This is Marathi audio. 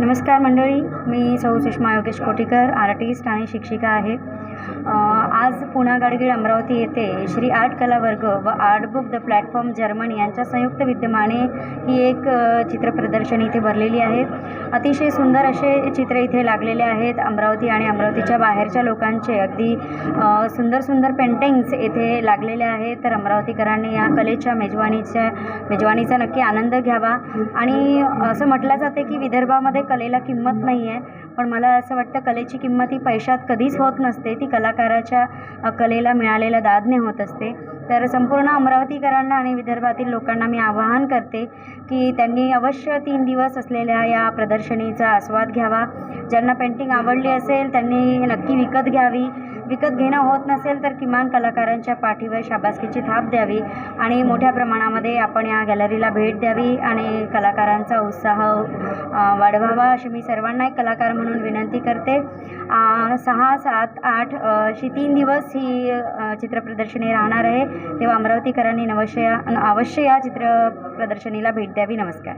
नमस्कार मंडळी मी सौ सुषमा योगेश कोटीकर आर्टिस्ट आणि शिक्षिका आहे. आज पुणा गाडगीळ अमरावती येथे श्री आर्ट कला वर्ग व art book the platform Germany यांच्या संयुक्त विद्यमाने ही एक चित्र प्रदर्शनी इथे भरलेली आहे. अतिशय सुंदर असे चित्र इथे लागलेले आहेत अमरावती आणि अमरावतीच्या बाहेरच्या लोकांचे. अगदी सुंदर सुंदर पेंटिंग्स येथे लागलेले आहेत. तर अमरावतीकरांनी या कलेच्या मेजवानीच्या मेजवानीचा नक्की आनंद घ्यावा. आणि असं म्हटलं जाते की विदर्भामध्ये कलेला किंमत नाही आहे पण मला असं वाटतं कलेची किंमत ही पैशात कधीच होत नसते. ती कलाकाराच्या कलेला मिळालेल्या दादने होत असते. तर संपूर्ण अमरावतीकरांना आणि विदर्भातील लोकांना मी आवाहन करते की त्यांनी अवश्य तीन दिवस असलेल्या या प्रदर्शनीचा आस्वाद घ्यावा. ज्यांना पेंटिंग आवडली असेल त्यांनी नक्की विकत घ्यावी. विकत घेणं होत नसेल तर किमान कलाकारांच्या पाठीवर शाबासकीची थाप द्यावी आणि मोठ्या प्रमाणामध्ये आपण या गॅलरीला भेट द्यावी आणि कलाकारांचा उत्साह वाढवावा अशी मी सर्वांना एक कलाकार म्हणून विनंती करते. सहा सात आठ अशी तीन दिवस ही चित्र चित्रप्रदर्शनी राहणार आहे. तेव्हा अमरावतीकरांनी नवश्य अवश्य या चित्र प्रदर्शनीला भेट द्यावी. नमस्कार.